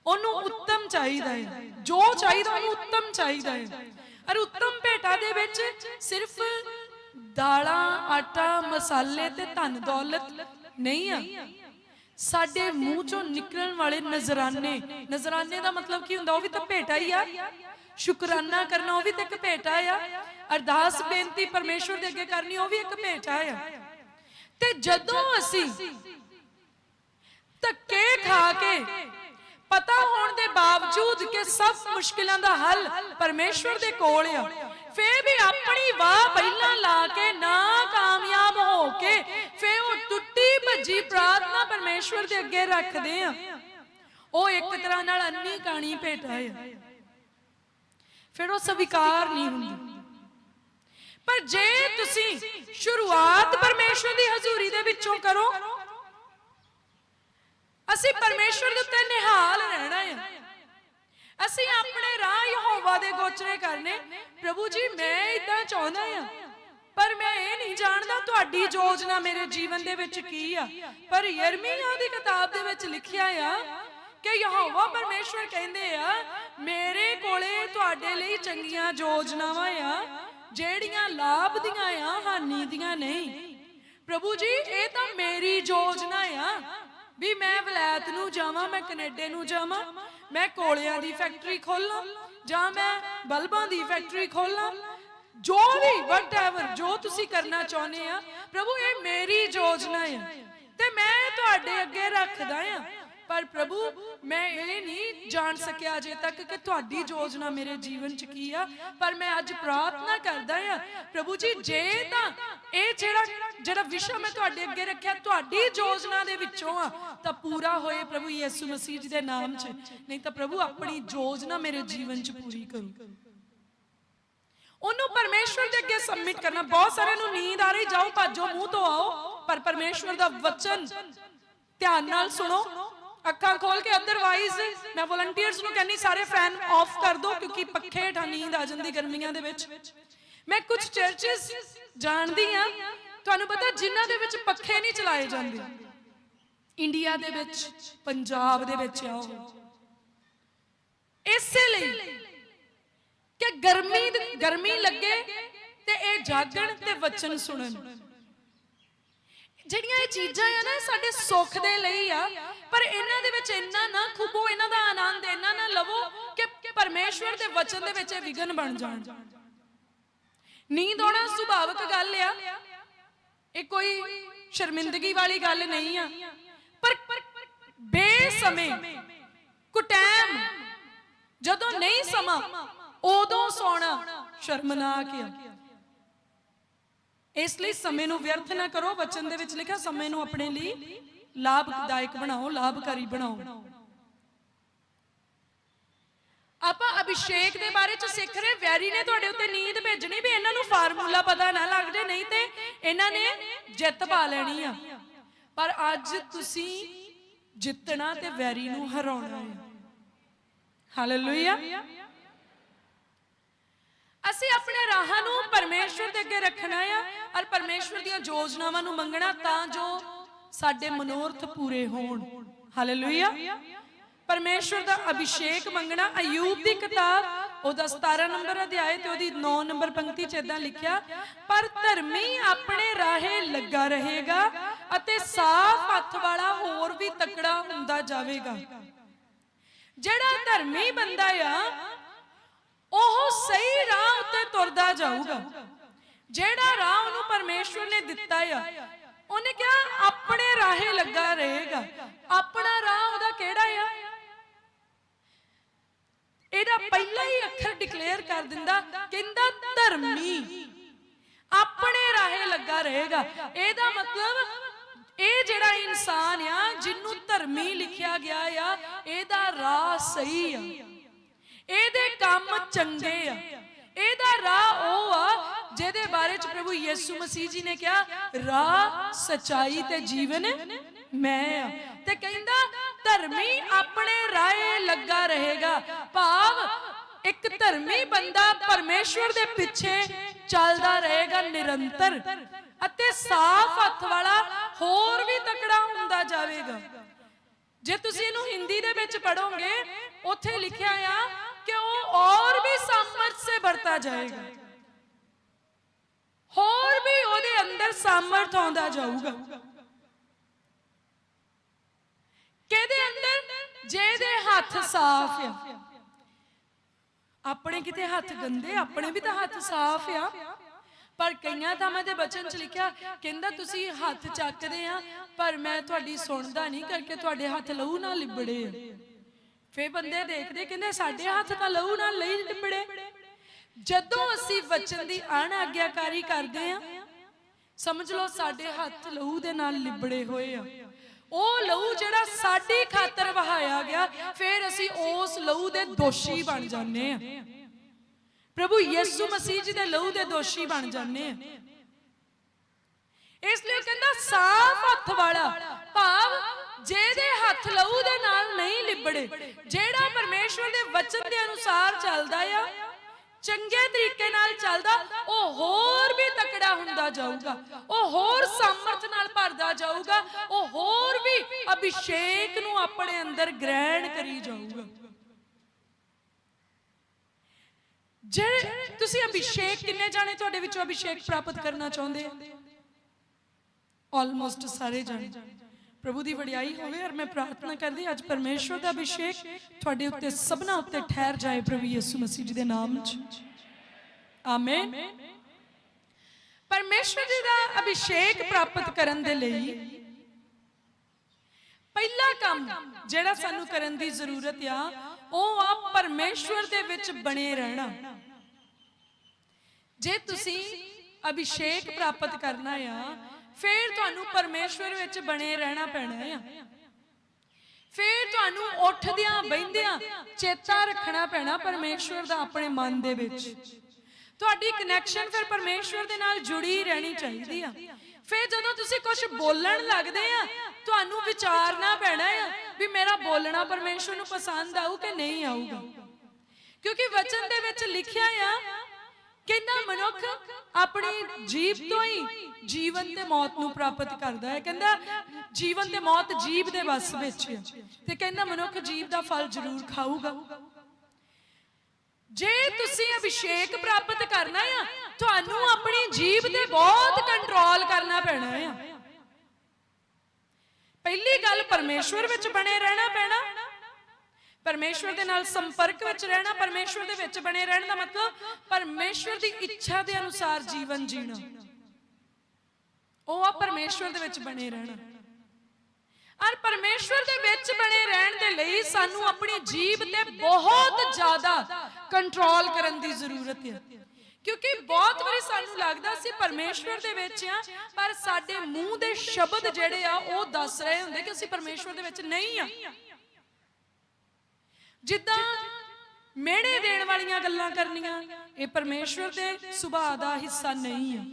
ਉਹਨੂੰ ਉੱਤਮ ਚਾਹੀਦਾ ਹੈ। ਜੋ ਚਾਹੀਦਾ ਉਹਨੂੰ ਉੱਤਮ ਚਾਹੀਦਾ ਹੈ। ਔਰ ਉੱਤਮ ਭੇਟਾ ਦੇ ਵਿੱਚ ਸਿਰਫ ਦਾਲਾਂ ਆਟਾ ਮਸਾਲੇ ਤੇ ਧਨ ਦੌਲਤ ਨਹੀਂ ਆ। ਸਾਡੇ ਮੂੰਹ ਚੋਂ ਨਿਕਲਣ ਵਾਲੇ ਨਜ਼ਰਾਨੇ। ਨਜ਼ਰਾਨੇ ਦਾ ਮਤਲਬ ਕੀ ਹੁੰਦਾ, ਉਹ ਵੀ ਤਾਂ ਭੇਟਾ ਹੀ ਆ। ਸ਼ੁਕਰਾਨਾ ਕਰਨਾ, ਉਹ ਵੀ ਤਾਂ ਇੱਕ ਭੇਟਾ ਆ। ਅਰਦਾਸ, ਬੇਨਤੀ ਪਰਮੇਸ਼ਵਰ ਦੇ ਅੱਗੇ ਕਰਨੀ, ਉਹ ਵੀ ਇੱਕ ਭੇਟਾ ਆ। ਤੇ ਜਦੋਂ ਅਸੀਂ ਧੱਕੇ ਖਾ ਕੇ ਪਤਾ ਹੋਣ ਦੇ ਬਾਵਜੂਦ ਕਿ ਸਭ ਮੁਸ਼ਕਿਲਾਂ ਦਾ ਹੱਲ ਪਰਮੇਸ਼ਵਰ ਦੇ ਕੋਲ ਆ, ਫੇਰ ਵੀ ਆਪਣੀ ਵਾਹ ਪਹਿਲਾਂ ਲਾ ਕੇ ਨਾ ਕਾਮਯਾਬ ਹੋ ਕੇ ਫੇਰ ਉਹ ਟੁੱਟੀ ਭੱਜੀ ਪ੍ਰਾਰਥਨਾ ਪਰਮੇਸ਼ਵਰ ਦੇ ਅੱਗੇ ਰੱਖਦੇ ਆ। ਉਹ ਇੱਕ ਤਰ੍ਹਾਂ ਨਾਲ ਅੰਨੀ ਕਾਣੀ ਭੇਟਾ ਹੈ ਫਿਰ ਉਹ ਸਵੀਕਾਰ ਨਹੀਂ ਹੁੰਦੀ। ਪਰ ਜੇ ਤੁਸੀਂ ਸ਼ੁਰੂਆਤ ਪਰਮੇਸ਼ਵਰ ਦੀ ਹਜ਼ੂਰੀ ਦੇ ਵਿੱਚੋਂ ਕਰੋ, ਅਸੀਂ ਪਰਮੇਸ਼ਵਰ ਦੇ ਉੱਤੇ ਨਿਹਾਲ ਰਹਿਣਾ ਹੈ ਅਸੀਂ ਆਪਣੇ ਰਾਹ ਯਹੋਵਾ ਦੇ ਗੋਚਰੇ ਕਰਨੇ। ਪ੍ਰਭੂ ਜੀ, ਮੈਂ ਇਦਾਂ ਚਾਹੁੰਦਾ ਹਾਂ ਪਰ ਮੈਂ ਇਹ ਨਹੀਂ ਜਾਣਦਾ ਤੁਹਾਡੀ ਯੋਜਨਾ ਮੇਰੇ ਜੀਵਨ ਦੇ ਵਿੱਚ ਕੀ ਆ। ਪਰ ਯਰਮੀਆ ਦੀ ਕਿਤਾਬ ਦੇ ਵਿੱਚ ਲਿਖਿਆ ਆ ਕਿ ਯਹੋਵਾ ਪਰਮੇਸ਼ਵਰ ਕਹਿੰਦੇ ਆ, ਮੇਰੇ ਕੋਲੇ ਤੁਹਾਡੇ ਲਈ ਚੰਗੀਆਂ ਯੋਜਨਾਵਾਂ ਆ, ਜਿਹੜੀਆਂ ਲਾਭ ਦੀਆਂ ਆ, ਹਾਨੀ ਦੀਆਂ ਨਹੀਂ। ਪ੍ਰਭੂ ਜੀ, ਇਹ ਤਾਂ ਮੇਰੀ ਯੋਜਨਾ ਆ ਵੀ ਮੈਂ ਵਲੈਤ ਨੂੰ ਜਾਵਾਂ, ਮੈਂ ਕੈਨੇਡਾ ਨੂੰ ਜਾਵਾਂ, ਮੈਂ ਕੋਲਿਆਂ ਦੀ ਫੈਕਟਰੀ ਖੋਲਾਂ ਜਾਂ ਮੈਂ ਬਲਬਾਂ ਦੀ ਫੈਕਟਰੀ ਖੋਲਾਂ ਜੋ ਵੀ ਵਟਐਵਰ ਜੋ ਤੁਸੀਂ ਕਰਨਾ ਚਾਹੁੰਦੇ ਆ, ਪ੍ਰਭੂ, ਇਹ ਮੇਰੀ ਯੋਜਨਾ ਹੈ ਤੇ ਮੈਂ ਤੁਹਾਡੇ ਅੱਗੇ ਰੱਖਦਾ ਆ। ਪਰ ਪ੍ਰਭੂ, ਮੈਂ ਇਹ ਨਹੀਂ ਜਾਣ ਸਕਿਆ ਅਜੇ ਤੱਕ ਕਿ ਤੁਹਾਡੀ ਯੋਜਨਾ ਮੇਰੇ ਜੀਵਨ 'ਚ ਕੀ ਆ। ਪਰ ਮੈਂ ਅੱਜ ਪ੍ਰਾਰਥਨਾ ਕਰਦਾ ਆ, ਪ੍ਰਭੂ ਜੀ, ਜੇ ਤਾਂ ਇਹ ਜਿਹੜਾ ਜਿਹੜਾ ਵਿਸ਼ਾ ਮੈਂ ਤੁਹਾਡੇ ਅੱਗੇ ਰੱਖਿਆ, ਤੁਹਾਡੀ ਯੋਜਨਾ ਦੇ ਵਿੱਚੋਂ ਆ, ਤਾਂ ਪੂਰਾ ਹੋਏ ਪ੍ਰਭੂ ਯਿਸੂ ਮਸੀਹ ਜੀ ਦੇ ਨਾਮ 'ਚ। ਨਹੀਂ ਤਾਂ ਪ੍ਰਭੂ, ਆਪਣੀ ਯੋਜਨਾ ਮੇਰੇ ਜੀਵਨ 'ਚ ਪੂਰੀ ਕਰੋ। ਉਹਨੂੰ ਪਰਮੇਸ਼ਵਰ ਦੇ ਅੱਗੇ ਸਬਮਿਟ ਕਰਨਾ। ਬਹੁਤ ਸਾਰਿਆਂ ਨੂੰ ਨੀਂਦ ਆ ਰਹੀ, ਜਾਓ ਭੱਜੋ, ਮੂੰਹ ਤੋਂ ਆਓ। ਪਰ ਪਰਮੇਸ਼ਵਰ ਦਾ ਵਚਨ ਧਿਆਨ ਨਾਲ ਸੁਣੋ। ਅੱਖਾਂ ਖੋਲ ਕੇ ਅਦਰਵਾਈਜ਼ ਮੈਂ ਵਲੰਟੀਅਰਸ ਨੂੰ ਕਹਿੰਨੀ ਸਾਰੇ ਫੈਨ ਆਫ ਕਰ ਦਿਓ ਕਿਉਂਕਿ ਪੱਖੇ ਹੇਠਾਂ ਨੀਂਦ ਆ ਜਾਂਦੀ ਗਰਮੀਆਂ ਦੇ ਵਿੱਚ। ਮੈਂ ਕੁਝ ਚਰਚਸ ਜਾਣਦੀ ਆ ਤੁਹਾਨੂੰ ਪਤਾ, ਜਿਨ੍ਹਾਂ ਦੇ ਵਿੱਚ ਪੱਖੇ ਨਹੀਂ ਚਲਾਏ ਜਾਂਦੇ। ਇੰਡੀਆ ਦੇ ਵਿੱਚ, ਪੰਜਾਬ ਦੇ ਵਿੱਚ ਆਓ। ਇਸੇ ਲਈ ਕਿ ਗਰਮੀ ਗਰਮੀ ਲੱਗੇ ਤੇ ਇਹ ਜਾਗਣ ਤੇ ਵਚਨ ਸੁਣਨ। ਜਿਹੜੀਆਂ ਇਹ ਚੀਜ਼ਾਂ ਆ ਨਾ ਸਾਡੇ ਸੁੱਖ ਦੇ ਲਈ ਆ, ਪਰ ਇਹਨਾਂ ਦੇ ਵਿੱਚ ਇੰਨਾ ਨਾ ਖੁਬੋ ਇਹਨਾਂ ਦਾ ਆਨੰਦ, ਇੰਨਾ ਨਾ ਲਵੋ ਕਿ ਪਰਮੇਸ਼ਵਰ ਦੇ ਵਚਨ ਦੇ ਵਿੱਚ ਇਹ ਵਿਗਨ ਬਣ ਜਾਣ। ਨੀਂਦ ਆਉਣਾ ਸੁਭਾਵਿਕ ਗੱਲ ਆ। ਇਹ ਕੋਈ ਸ਼ਰਮਿੰਦਗੀ ਵਾਲੀ ਗੱਲ ਨਹੀਂ ਆ। ਪਰ ਬੇਸਮੇ ਕੁਟੈਮ, ਜਦੋਂ ਨਹੀਂ ਸਮਾਂ ਉਦੋਂ ਸੌਣਾ ਸ਼ਰਮਨਾਕ ਆ। ਇਸ ਲਈ ਸਮੇਂ ਨੂੰ ਵਿਅਰਥ ਨਾ ਕਰੋ, ਵਚਨ ਦੇ ਵਿੱਚ ਲਿਖਿਆ, ਸਮੇਂ ਨੂੰ ਆਪਣੇ ਲਈ ਲਾਭਦਾਇਕ ਬਣਾਓ, ਲਾਭਕਾਰੀ ਬਣਾਓ। ਆਪਾਂ ਅਭਿਸ਼ੇਕ ਦੇ ਬਾਰੇ ਚ ਸਿੱਖ ਰਹੇ, ਵੈਰੀ ਨੇ ਤੁਹਾਡੇ ਉੱਤੇ ਨੀਂਦ ਭੇਜਣੀ ਵੀ ਇਹਨਾਂ ਨੂੰ ਫਾਰਮੂਲਾ ਪਤਾ ਨਾ ਲੱਗ ਜੇ ਨਹੀਂ ਤੇ ਇਹਨਾਂ ਨੇ ਜਿੱਤ ਪਾ ਲੈਣੀ ਆ। ਪਰ ਅੱਜ ਤੁਸੀਂ ਜਿੱਤਣਾ ਤੇ ਵੈਰੀ ਨੂੰ ਹਰਾਉਣਾ ਹੈ। ਹਾਲੇਲੂਇਆ ਅਸੀਂ ਆਪਣੇ ਰਾਹਾਂ ਨੂੰ ਪਰਮੇਸ਼ਵਰ ਦੇ ਅੱਗੇ ਰੱਖਣਾ ਆ, ਔਰ ਪਰਮੇਸ਼ਵਰ ਦੀਆਂ ਯੋਜਨਾਵਾਂ ਨੂੰ ਮੰਗਣਾ ਤਾਂ ਜੋ ਸਾਡੇ ਮਨੋਰਥ ਪੂਰੇ ਹੋਣ। ਹਾਲੇਲੂਇਆ ਪਰਮੇਸ਼ਵਰ ਦਾ ਅਭਿਸ਼ੇਕ ਮੰਗਣਾ, ਅਯੂਬ ਦੀ ਕਿਤਾਬ, ਉਹਦਾ 17 ਨੰਬਰ ਅਧਿਆਇ ਤੇ ਉਹਦੀ 9 ਨੰਬਰ ਪੰਕਤੀ ਚ ਇਦਾਂ ਲਿਖਿਆ, ਪਰ ਧਰਮੀ ਆਪਣੇ ਰਾਹੇ ਲੱਗਾ ਰਹੇਗਾ ਅਤੇ ਸਾਫ਼ ਹੱਥ ਵਾਲਾ ਹੋਰ ਵੀ ਤਕੜਾ ਹੁੰਦਾ ਜਾਵੇਗਾ। ਜਿਹੜਾ ਧਰਮੀ ਬੰਦਾ ਆ ਉਹ ਸਹੀ ਰਾਹ ਉੱਤੇ ਤੁਰਦਾ ਜਾਊਗਾ। ਜਿਹੜਾ ਰਾਹ ਉਹਨੂੰ ਪਰਮੇਸ਼ਵਰ ਨੇ ਦਿੱਤਾ ਆ, ਉਹਨੇ ਕਿਹਾ, ਆਪਣੇ ਰਾਹੇ ਲੱਗਾ ਰਹੇਗਾ। ਆਪਣਾ ਰਾਹ ਉਹਦਾ ਕਿਹੜਾ ਆ? ਇਹਦਾ ਪਹਿਲਾ ਹੀ ਅੱਖਰ ਡਿਕਲੇਅਰ ਕਰ ਦਿੰਦਾ, ਕਹਿੰਦਾ, ਧਰਮੀ। ਆਪਣੇ ਰਾਹੇ ਲੱਗਾ ਰਹੇਗਾ। ਇਹਦਾ ਮਤਲਬ, ਇਹ ਜਿਹੜਾ ਇਨਸਾਨ ਆ, ਜਿਹਨੂੰ ਧਰਮੀ ਲਿਖਿਆ ਗਿਆ ਆ, ਇਹਦਾ ਰਾਹ ਸਹੀ ਆ। ਚੰਗੇ ਆ। ਇਹਦਾ ਰਾਹ ਉਹ ਆ ਜਿਹਦੇ ਬਾਰੇ ਚ ਪ੍ਰਭੂ ਯੀਸੂ ਮਸੀਹ ਜੀ ਨੇ ਕਿਹਾ, ਰਾਹ, ਸਚਾਈ ਤੇ ਜੀਵਨ ਮੈਂ ਆ। ਤੇ ਕਹਿੰਦਾ, ਧਰਮੀ ਆਪਣੇ ਰਾਏ ਲੱਗਾ ਰਹੇਗਾ। ਭਾਵ ਇੱਕ ਧਰਮੀ ਬੰਦਾ ਪਰਮੇਸ਼ਵਰ ਦੇ ਪਿੱਛੇ ਚੱਲਦਾ ਰਹੇਗਾ ਨਿਰੰਤਰ ਅਤੇ ਸਾਫ਼ ਹੱਥ ਵਾਲਾ ਹੋਰ ਵੀ ਤਕੜਾ ਹੁੰਦਾ ਜਾਵੇਗਾ। ਜੇ ਤੁਸੀਂ ਇਹਨੂੰ ਹਿੰਦੀ ਦੇ ਵਿੱਚ ਪੜੋਗੇ ਉੱਥੇ ਲਿਖਿਆ ਆ ਕਿ ਉਹ ਔਰ ਵੀ ਸਾਮਰਥ ਸੇ बढ़ता ਜਾਏਗਾ ਹੋਰ ਵੀ ਉਹਦੇ ਅੰਦਰ ਸਾਮਰਥ ਆਉਂਦਾ ਜਾਊਗਾ ਕਿਹਦੇ ਅੰਦਰ ਜਿਹਦੇ ਹੱਥ ਸਾਫ਼ ਆ ਆਪਣੇ ਕਿਤੇ ਹੱਥ ਗੰਦੇ ਆਪਣੇ ਵੀ ਤਾਂ ਹੱਥ ਸਾਫ਼ ਆ ਪਰ ਕਈਆਂ ਥਾਵਾਂ ਦੇ ਬਚਨ ਚ ਲਿਖਿਆ ਕਹਿੰਦਾ ਤੁਸੀਂ ਹੱਥ ਚੱਕਦੇ ਆ ਪਰ ਮੈਂ ਤੁਹਾਡੀ ਸੁਣਦਾ ਨਹੀਂ ਕਰਕੇ ਤੁਹਾਡੇ ਹੱਥ ਲਹੂ ਨਾਲ ਲਿਬੜੇ ਆ ਫੇ ਬੰਦੇ ਦੇਖਦੇ ਕਹਿੰਦੇ ਸਾਡੇ ਹੱਥ ਤਾਂ ਲਹੂ ਨਾਲ ਲਈ ਲਿਬੜੇ ਜਦੋਂ ਅਸੀਂ ਵਚਨ ਦੀ ਅਣਆਗਿਆਕਾਰੀ ਕਰਦੇ ਆ ਸਮਝ ਲਓ ਸਾਡੇ ਹੱਥ ਲਹੂ ਦੇ ਨਾਲ ਲਿਬੜੇ ਹੋਏ ਆ। ਉਹ ਲਹੂ ਜਿਹੜਾ ਸਾਡੀ ਖਾਤਰ ਵਹਾਇਆ ਗਿਆ ਫਿਰ ਅਸੀਂ ਉਸ ਲਹੂ ਦੇ ਦੋਸ਼ੀ ਬਣ ਜਾਂਦੇ ਆ। ਪ੍ਰਭੂ ਯਿਸੂ ਮਸੀਹ ਜੀ ਦੇ ਲਹੂ ਦੇ ਦੋਸ਼ੀ ਬਣ ਜਾਂਦੇ ਆ। ਇਸ ਲਈ ਕਹਿੰਦਾ ਸਾਫ਼ ਹੱਥ ਵਾਲਾ ਭਾਵ ਜਿਹਦੇ ਹੱਥ ਲਹੂ ਦੇ ਨਾਲ ਨਹੀਂ ਲਿਬੜੇ, ਜਿਹੜਾ ਪਰਮੇਸ਼ਵਰ ਦੇ ਵਚਨ ਦੇ ਅਨੁਸਾਰ ਚੱਲਦਾ ਆ, ਚੰਗੇ ਤਰੀਕੇ ਨਾਲ ਚੱਲਦਾ, ਉਹ ਹੋਰ ਵੀ ਤਕੜਾ ਹੁੰਦਾ ਜਾਊਗਾ, ਉਹ ਹੋਰ ਸਮਰਥ ਨਾਲ ਭਰਦਾ ਜਾਊਗਾ, ਉਹ ਹੋਰ ਵੀ ਅਭਿਸ਼ੇਕ ਨੂੰ ਆਪਣੇ ਅੰਦਰ ਗ੍ਰਹਿਣ ਕਰੀ ਜਾਊਗਾ। ਜੇ ਤੁਸੀਂ ਅਭਿਸ਼ੇਕ ਕਿੰਨੇ ਜਾਣੇ ਤੁਹਾਡੇ ਵਿੱਚੋਂ ਅਭਿਸ਼ੇਕ ਪ੍ਰਾਪਤ ਕਰਨਾ ਚਾਹੁੰਦੇ? ਆ ਆਲਮੋਸਟ ਸਾਰੇ ਜਾਣੇ। ਪ੍ਰਭੂ ਦੀ ਵਡਿਆਈ ਹੋਵੇ ਔਰ ਮੈਂ ਪ੍ਰਾਰਥਨਾ ਕਰਦੀ ਅੱਜ ਪਰਮੇਸ਼ਵਰ ਦਾ ਅਭਿਸ਼ੇਕ ਤੁਹਾਡੇ ਉੱਤੇ ਸਭਨਾ ਉੱਤੇ ਠਹਿਰ ਜਾਏ ਪ੍ਰਭੂ ਯਿਸੂ ਮਸੀਹ ਜੀ ਦੇ ਨਾਮ 'ਚ। ਆਮੇਨ। ਪਰਮੇਸ਼ਵਰ ਜੀ ਦਾ ਅਭਿਸ਼ੇਕ ਪ੍ਰਾਪਤ ਕਰਨ ਦੇ ਲਈ ਪਹਿਲਾ ਕੰਮ ਜਿਹੜਾ ਸਾਨੂੰ ਕਰਨ ਦੀ ਜ਼ਰੂਰਤ ਆ, ਉਹ ਆ ਪਰਮੇਸ਼ਵਰ ਦੇ ਵਿੱਚ ਬਣੇ ਰਹਿਣਾ। ਜੇ ਤੁਸੀਂ ਅਭਿਸ਼ੇਕ ਪ੍ਰਾਪਤ ਕਰਨਾ ਆ ਫਿਰ ਤੁਹਾਨੂੰ ਪਰਮੇਸ਼ਵਰ ਵਿੱਚ ਬਣੇ ਰਹਿਣਾ ਪੈਣਾ ਆ। ਫਿਰ ਤੁਹਾਨੂੰ ਉੱਠਦਿਆਂ ਬੈੰਦਿਆਂ ਚੇਤਾ ਰੱਖਣਾ ਪੈਣਾ ਪਰਮੇਸ਼ਵਰ ਦਾ ਆਪਣੇ ਮਨ ਦੇ ਵਿੱਚ। ਤੁਹਾਡੀ ਕਨੈਕਸ਼ਨ ਫਿਰ ਪਰਮੇਸ਼ਵਰ ਦੇ ਨਾਲ ਜੁੜੀ ਰਹਿਣੀ ਚਾਹੀਦੀ ਆ। ਫਿਰ ਜਦੋਂ ਤੁਸੀਂ ਕੁਝ ਬੋਲਣ ਲੱਗਦੇ ਆ, ਤੁਹਾਨੂੰ ਵਿਚਾਰਨਾ ਪੈਣਾ ਆ ਵੀ ਮੇਰਾ ਬੋਲਣਾ ਪਰਮੇਸ਼ਵਰ ਨੂੰ ਪਸੰਦ ਆਊ ਕਿ ਨਹੀਂ ਆਊਗਾ। ਕਿਉਂਕਿ ਵਚਨ ਦੇ ਵਿੱਚ ਲਿਖਿਆ ਆ ਕਹਿੰਦਾ ਮਨੁੱਖ ਆਪਣੀ ਜੀਬ ਤੋਂ ਹੀ ਜੀਵਨ ਤੇ ਮੌਤ ਨੂੰ ਪ੍ਰਾਪਤ ਕਰਦਾ ਹੈ, ਕਹਿੰਦਾ ਜੀਵਨ ਤੇ ਮੌਤ ਜੀਬ ਦੇ ਵੱਸ ਵਿੱਚ ਹੈ। ਤੇ ਕਹਿੰਦਾ ਮਨੁੱਖ ਜੀਬ ਦਾ ਫਲ ਜ਼ਰੂਰ ਖਾਊਗਾ। ਜੇ ਤੁਸੀਂ ਅਭਿਸ਼ੇਕ ਪ੍ਰਾਪਤ ਕਰਨਾ ਆ, ਤੁਹਾਨੂੰ ਆਪਣੀ ਜੀਬ ਤੇ ਬਹੁਤ ਕੰਟਰੋਲ ਕਰਨਾ ਪੈਣਾ ਆ। ਪਹਿਲੀ ਗੱਲ ਪਰਮੇਸ਼ਵਰ ਵਿੱਚ ਬਣੇ ਰਹਿਣਾ ਪੈਣਾ। ਪਰਮੇਸ਼ਵਰ ਦੇ ਨਾਲ ਸੰਪਰਕ ਵਿੱਚ ਰਹਿਣਾ, ਪਰਮੇਸ਼ਵਰ ਦੇ ਵਿੱਚ ਬਣੇ ਰਹਿਣ ਦਾ ਮਤਲਬ ਪਰਮੇਸ਼ਵਰ ਦੀ ਇੱਛਾ ਦੇ ਅਨੁਸਾਰ ਜੀਵਨ ਜੀਣਾ। ਉਹ ਆ ਪਰਮੇਸ਼ਵਰ ਦੇ ਵਿੱਚ ਬਣੇ ਰਹਿਣਾ। ਔਰ ਪਰਮੇਸ਼ਵਰ ਦੇ ਵਿੱਚ ਬਣੇ ਰਹਿਣ ਦੇ ਲਈ ਸਾਨੂੰ ਆਪਣੀ ਜੀਬ ਤੇ ਬਹੁਤ ਜ਼ਿਆਦਾ ਕੰਟਰੋਲ ਕਰਨ ਦੀ ਜ਼ਰੂਰਤ ਹੈ ਕਿਉਂਕਿ ਬਹੁਤ ਵਾਰੀ ਸਾਨੂੰ ਲੱਗਦਾ ਸੀ ਪਰਮੇਸ਼ਵਰ ਦੇ ਵਿੱਚ ਆ, ਪਰ ਸਾਡੇ ਮੂੰਹ ਦੇ ਸ਼ਬਦ ਜਿਹੜੇ ਆ, ਉਹ ਦੱਸ ਰਹੇ ਹੁੰਦੇ ਕਿ ਅਸੀਂ ਪਰਮੇਸ਼ਵਰ ਦੇ ਵਿੱਚ ਨਹੀਂ ਆ। ਜਿੱਦਾਂ ਮਿਹਣੇ ਦੇਣ ਵਾਲੀਆਂ ਗੱਲਾਂ ਕਰਨੀਆਂ, ਇਹ ਪਰਮੇਸ਼ਵਰ ਦੇ ਸੁਭਾਅ ਦਾ ਹਿੱਸਾ ਨਹੀਂ ਹੈ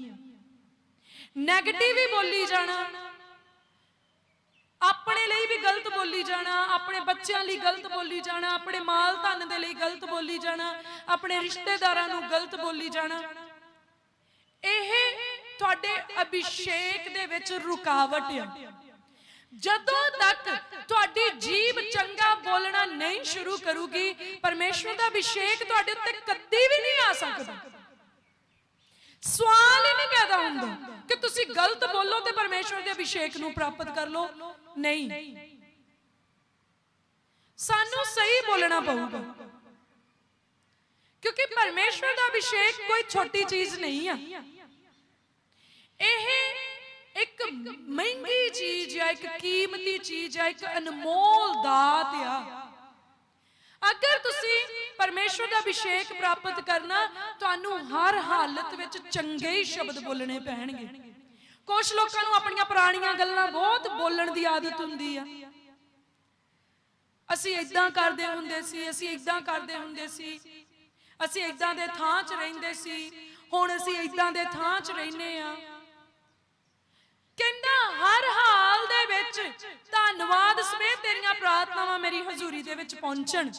ਨੈਗੇਟਿਵ ਹੀ ਬੋਲੀ ਜਾਣਾ, ਆਪਣੇ ਲਈ ਵੀ ਗਲਤ ਬੋਲੀ ਜਾਣਾ, ਆਪਣੇ ਬੱਚਿਆਂ ਲਈ ਗਲਤ ਬੋਲੀ ਜਾਣਾ, ਆਪਣੇ ਮਾਲ ਧਨ ਦੇ ਲਈ ਗਲਤ ਬੋਲੀ ਜਾਣਾ, ਆਪਣੇ ਰਿਸ਼ਤੇਦਾਰਾਂ ਨੂੰ ਗਲਤ ਬੋਲੀ ਜਾਣਾ, ਇਹ ਤੁਹਾਡੇ ਅਭਿਸ਼ੇਕ ਦੇ ਵਿੱਚ ਰੁਕਾਵਟ ਆ। ਜਦੋਂ ਤੱਕ ਤੁਹਾਡੀ ਜੀਬ ਚੰਗਾ ਬੋਲਣਾ ਨਹੀਂ ਸ਼ੁਰੂ ਕਰੂਗੀ। ਪਰਮੇਸ਼ਵਰ ਦਾ ਅਭਿਸ਼ੇਕ ਤੁਹਾਡੇ ਉੱਤੇ ਕਦੀ ਵੀ ਨਹੀਂ ਆ ਸਕਦਾ। ਸਵਾਲ ਹੀ ਨਹੀਂ ਪੈਦਾ ਹੁੰਦਾ ਕਿ ਤੁਸੀਂ ਗਲਤ ਬੋਲੋ ਤੇ ਪਰਮੇਸ਼ਵਰ ਦੇ ਅਭਿਸ਼ੇਕ ਨੂੰ ਪ੍ਰਾਪਤ ਕਰ ਲਓ। ਨਹੀਂ। ਸਾਨੂੰ ਸਹੀ ਬੋਲਣਾ ਪਊਗਾ। ਕਿਉਂਕਿ ਪਰਮੇਸ਼ਵਰ ਦਾ ਅਭਿਸ਼ੇਕ ਕੋਈ ਛੋਟੀ ਚੀਜ਼ ਨਹੀਂ ਆ। ਇਹ ਇੱਕ ਮਹਿੰਗੀ ਚੀਜ਼ ਆ ਇੱਕ ਕੀਮਤੀ ਚੀਜ਼ ਆ ਇੱਕ ਅਨਮੋਲ ਦਾਤ ਆ। ਅਗਰ ਤੁਸੀਂ ਪਰਮੇਸ਼ਵਰ ਦਾ ਅਭਿਸ਼ੇਕ ਪ੍ਰਾਪਤ ਕਰਨਾ, ਤੁਹਾਨੂੰ ਹਰ ਹਾਲਤ ਵਿੱਚ ਚੰਗੇ ਹੀ ਸ਼ਬਦ ਬੋਲਣੇ ਪੈਣਗੇ। ਕੁਝ ਲੋਕਾਂ ਨੂੰ ਆਪਣੀਆਂ ਪੁਰਾਣੀਆਂ ਗੱਲਾਂ ਬਹੁਤ ਬੋਲਣ ਦੀ ਆਦਤ ਹੁੰਦੀ ਆ। ਅਸੀਂ ਇਦਾਂ ਕਰਦੇ ਹੁੰਦੇ ਸੀ, ਅਸੀਂ ਇਦਾਂ ਕਰਦੇ ਹੁੰਦੇ ਸੀ। ਅਸੀਂ ਇਦਾਂ ਦੇ ਥਾਂ 'ਚ ਰਹਿੰਦੇ ਸੀ, ਹੁਣ ਅਸੀਂ ਇਦਾਂ ਦੇ ਥਾਂ 'ਚ ਰਹਿੰਦੇ ਆ। ਕਹਿੰਦਾ, ਹਰ ਹਾਲ ਦੇ ਵਿੱਚ ਧੰਨਵਾਦ ਸਮੇਤ ਤੇਰੀਆਂ ਪ੍ਰਾਰਥਨਾਵਾਂ ਮੇਰੀ ਹਜ਼ੂਰੀ ਦੇ ਵਿੱਚ ਪਹੁੰਚਣ।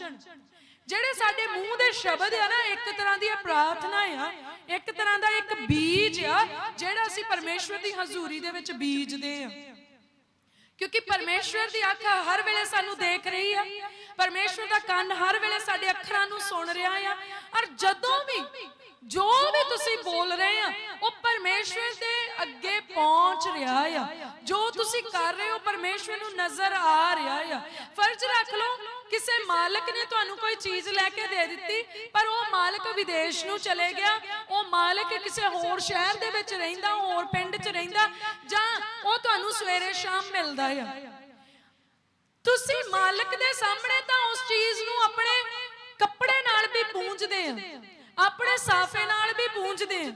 ਜਿਹੜੇ ਸਾਡੇ ਮੂੰਹ ਦੇ ਸ਼ਬਦ ਆ ਨਾ, ਇੱਕ ਤਰ੍ਹਾਂ ਦੀ ਇਹ ਪ੍ਰਾਰਥਨਾ ਆ, ਇੱਕ ਤਰ੍ਹਾਂ ਦਾ ਇੱਕ ਬੀਜ ਆ, ਜਿਹੜਾ ਅਸੀਂ ਪਰਮੇਸ਼ਵਰ ਦੀ ਹਜ਼ੂਰੀ ਦੇ ਵਿੱਚ ਬੀਜਦੇ ਆ। ਕਿਉਂਕਿ ਪਰਮੇਸ਼ਵਰ ਦੀ ਅੱਖ ਹਰ ਵੇਲੇ ਸਾਨੂੰ ਦੇਖ ਰਹੀ ਆ। ਪਰਮੇਸ਼ਵਰ ਦਾ ਕੰਨ ਹਰ ਵੇਲੇ ਸਾਡੇ ਅੱਖਰਾਂ ਨੂੰ ਸੁਣ ਰਿਹਾ ਆ। ਔਰ ਜਦੋਂ ਵੀ ਜੋ ਵੀ ਤੁਸੀਂ ਬੋਲ ਰਹੇ ਆ, ਉਹ ਪਰਮੇਸ਼ਵਰ ਦੇ ਅੱਗੇ ਪਹੁੰਚ ਰਿਹਾ ਆ। ਜੋ ਤੁਸੀਂ ਕਰ ਰਹੇ ਹੋ ਪਰਮੇਸ਼ਵਰ ਨੂੰ ਨਜ਼ਰ ਆ ਰਿਹਾ ਆ। ਫਰਜ਼ ਰੱਖ ਲਓ, ਕਿਸੇ ਮਾਲਕ ਨੇ ਤੁਹਾਨੂੰ ਕੋਈ ਚੀਜ਼ ਲੈ ਕੇ ਦੇ ਦਿੱਤੀ, ਪਰ ਉਹ ਮਾਲਕ ਵਿਦੇਸ਼ ਨੂੰ ਚਲੇ ਗਿਆ। ਉਹ ਮਾਲਕ ਕਿਸੇ ਹੋਰ ਸ਼ਹਿਰ ਦੇ ਵਿੱਚ ਰਹਿੰਦਾ, ਹੋਰ ਪਿੰਡ 'ਚ ਰਹਿੰਦਾ, ਜਾਂ ਉਹ ਤੁਹਾਨੂੰ ਸਵੇਰੇ ਸ਼ਾਮ ਮਿਲਦਾ ਆ। ਤੁਸੀਂ ਮਾਲਕ ਦੇ ਸਾਹਮਣੇ ਤਾਂ ਉਸ ਚੀਜ਼ ਨੂੰ ਆਪਣੇ ਕੱਪੜੇ ਨਾਲ ਵੀ ਪੂੰਝਦੇ ਆ। ਆਪਣੇ ਸਾਫੇ ਨਾਲ ਵੀ ਪੂੰਝਦੇ ਆ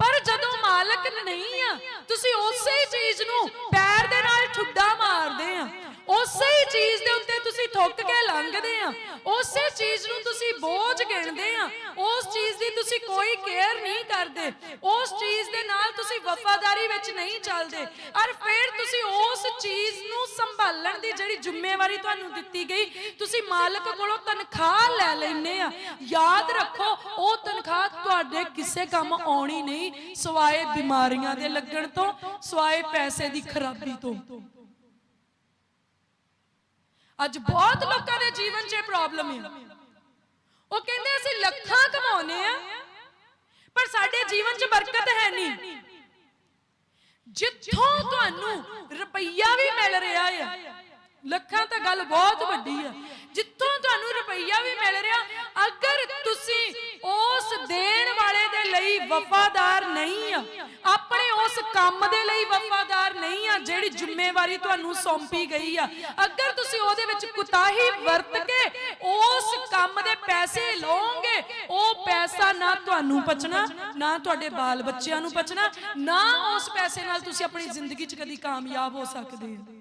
ਪਰ ਜਦੋਂ ਮਾਲਕ ਨਹੀਂ ਆ ਤੁਸੀਂ ਉਸੇ ਚੀਜ਼ ਨੂੰ ਪੈਰ ਦੇ ਨਾਲ ਠੁੱਡਾ ਮਾਰਦੇ ਆ। ਉਸੇ ਹੀ ਚੀਜ਼ ਦੇ ਉੱਤੇ ਤੁਸੀਂ ਥੁੱਕ ਕੇ ਲੰਘਦੇ ਆ। ਉਸੇ ਚੀਜ਼ ਨੂੰ ਬੋਝ ਗਿਣਦੇ ਆ। ਉਸ ਚੀਜ਼ ਦੀ ਤੁਸੀਂ ਕੋਈ ਕੇਅਰ ਨਹੀਂ ਕਰਦੇ। ਉਸ ਚੀਜ਼ ਦੇ ਨਾਲ ਤੁਸੀਂ ਵਫਾਦਾਰੀ ਵਿੱਚ ਨਹੀਂ ਚੱਲਦੇ। ਔਰ ਫਿਰ ਤੁਸੀਂ ਉਸ ਚੀਜ਼ ਨੂੰ ਸੰਭਾਲਣ ਦੀ ਜਿਹੜੀ ਜ਼ਿੰਮੇਵਾਰੀ ਤੁਹਾਨੂੰ ਦਿੱਤੀ ਗਈ, ਤੁਸੀਂ ਮਾਲਕ ਕੋਲੋਂ ਤਨਖਾਹ ਲੈ ਲੈਨੇ ਆ। ਯਾਦ ਰੱਖੋ, ਉਹ ਤਨਖਾਹ ਤੁਹਾਡੇ ਕਿਸੇ ਕੰਮ ਆਉਣੀ ਨਹੀਂ, ਸਵਾਏ ਬਿਮਾਰੀਆਂ ਦੇ ਲੱਗਣ ਤੋਂ, ਸਵਾਏ ਪੈਸੇ ਦੀ ਖਰਾਬੀ ਤੋਂ। ਅੱਜ ਬਹੁਤ ਲੋਕਾਂ ਦੇ ਜੀਵਨ 'ਚ ਪ੍ਰੋਬਲਮ ਹੈ ਉਹ ਕਹਿੰਦੇ ਅਸੀਂ ਲੱਖਾਂ ਕਮਾਉਨੇ ਆ, ਪਰ ਸਾਡੇ ਜੀਵਨ 'ਚ ਬਰਕਤ ਹੈ ਨਹੀਂ। ਜਿੱਥੋਂ ਤੁਹਾਨੂੰ ਰੁਪਈਆ ਵੀ ਮਿਲ ਰਿਹਾ ਆ, ਲੱਖਾਂ ਤਾਂ ਗੱਲ ਬਹੁਤ ਵੱਡੀ ਆ, ਜਿੱਥੋਂ ਤੁਹਾਨੂੰ ਰੁਪਈਆ ਵੀ ਮਿਲ ਰਿਹਾ, ਅਗਰ ਤੁਸੀਂ ਉਸ ਦੇਣ ਵਾਲੇ ਦੇ ਲਈ ਵਫਾਦਾਰ ਨਹੀਂ ਆ। ਆਪਣੇ ਉਸ ਕੰਮ ਦੇ ਲਈ ਵਫਾਦਾਰ ਨਹੀਂ ਆ, ਜਿਹੜੀ ਜ਼ਿੰਮੇਵਾਰੀ ਤੁਹਾਨੂੰ ਸੌਂਪੀ ਗਈ ਆ। ਅਗਰ ਤੁਸੀਂ ਉਹਦੇ ਵਿੱਚ ਕੁਤਾਹੀ ਵਰਤ ਕੇ ਉਸ ਕੰਮ ਦੇ ਪੈਸੇ ਲਓਗੇ, ਉਹ ਪੈਸਾ ਨਾ ਤੁਹਾਨੂੰ ਬਚਣਾ, ਨਾ ਤੁਹਾਡੇ ਬਾਲ ਬੱਚਿਆਂ ਨੂੰ ਬਚਣਾ, ਨਾ ਉਸ ਪੈਸੇ ਨਾਲ ਤੁਸੀਂ ਆਪਣੀ ਜ਼ਿੰਦਗੀ 'ਚ ਕਦੀ ਕਾਮਯਾਬ ਹੋ ਸਕਦੇ ਹੋ।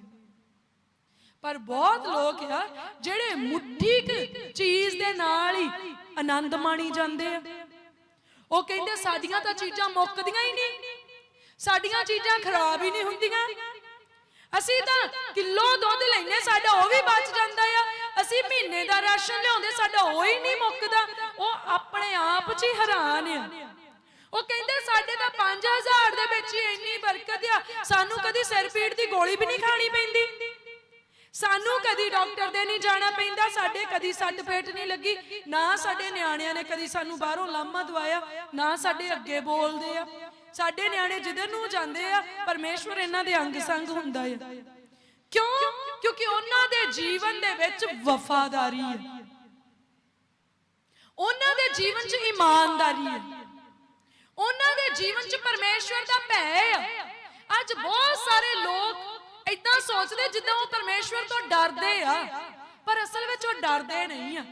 ਪਰ ਬਹੁਤ ਲੋਕ ਆ, ਜਿਹੜੇ ਮੁੱਠੀ ਚੀਜ਼ ਦੇ ਨਾਲ ਹੀ ਆਨੰਦ ਮਾਣੀ ਜਾਂਦੇ ਆ। ਉਹ ਕਹਿੰਦੇ ਸਾਡੀਆਂ ਤਾਂ ਚੀਜ਼ਾਂ ਮੁੱਕਦੀਆਂ ਹੀ ਨਹੀਂ। ਸਾਡੀਆਂ ਚੀਜ਼ਾਂ ਖਰਾਬ ਹੀ ਨਹੀਂ ਹੁੰਦੀਆਂ। ਅਸੀਂ ਤਾਂ ਕਿਲੋ ਦੁੱਧ ਲੈਨੇ ਸਾਡਾ ਉਹ ਵੀ ਬਚ ਜਾਂਦਾ ਆ। ਅਸੀਂ ਮਹੀਨੇ ਦਾ ਰਾਸ਼ਨ ਲਿਆਉਂਦੇ, ਸਾਡਾ ਉਹ ਹੀ ਨਹੀਂ ਮੁੱਕਦਾ। ਉਹ ਆਪਣੇ ਆਪ 'ਚ ਹੀ ਹੈਰਾਨ ਆ। ਉਹ ਕਹਿੰਦੇ ਸਾਡੇ ਤਾਂ 5000 ਦੇ ਵਿੱਚ ਹੀ ਇੰਨੀ ਬਰਕਤ ਆ। ਸਾਨੂੰ ਕਦੀ ਸਿਰ ਪੀੜ ਦੀ ਗੋਲੀ ਵੀ ਨਹੀਂ ਖਾਣੀ ਪੈਂਦੀ। ਸਾਨੂੰ ਕਦੀ ਡਾਕਟਰ ਦੇ ਨਹੀਂ ਜਾਣਾ ਪੈਂਦਾ, ਸਾਡੇ ਕਦੀ ਸੱਟ ਫੇਟ ਨਹੀਂ ਲੱਗੀ, ਨਾ ਸਾਡੇ ਨਿਆਣਿਆਂ ਨੇ ਕਦੀ ਸਾਨੂੰ ਬਾਹਰੋਂ ਲਾਮਾ ਦਵਾਇਆ, ਨਾ ਸਾਡੇ ਅੱਗੇ ਬੋਲਦੇ ਆ। ਸਾਡੇ ਨਿਆਣੇ ਜਿੱਧਰ ਨੂੰ ਜਾਂਦੇ ਆ, ਪਰਮੇਸ਼ਵਰ ਇਹਨਾਂ ਦੇ ਅੰਗ ਸੰਗ ਹੁੰਦਾ ਆ। ਕਿਉਂ? ਕਿਉਂਕਿ ਉਹਨਾਂ ਦੇ ਜੀਵਨ ਦੇ ਵਿੱਚ ਵਫਾਦਾਰੀ ਹੈ ਉਹਨਾਂ ਦੇ ਜੀਵਨ 'ਚ ਇਮਾਨਦਾਰੀ ਹੈ ਉਹਨਾਂ ਦੇ ਜੀਵਨ 'ਚ ਪਰਮੇਸ਼ਵਰ ਦਾ ਭੈ ਆ। ਅੱਜ ਬਹੁਤ ਸਾਰੇ ਲੋਕ ਇਦਾਂ ਸੋਚਦੇ ਜਿੱਦਾਂ ਉਹ ਪਰਮੇਸ਼ਵਰ ਤੋਂ ਡਰਦੇ ਆ। ਪਰ ਅਸਲ ਵਿੱਚ ਉਹ ਡਰਦੇ ਨਹੀਂ ਆ।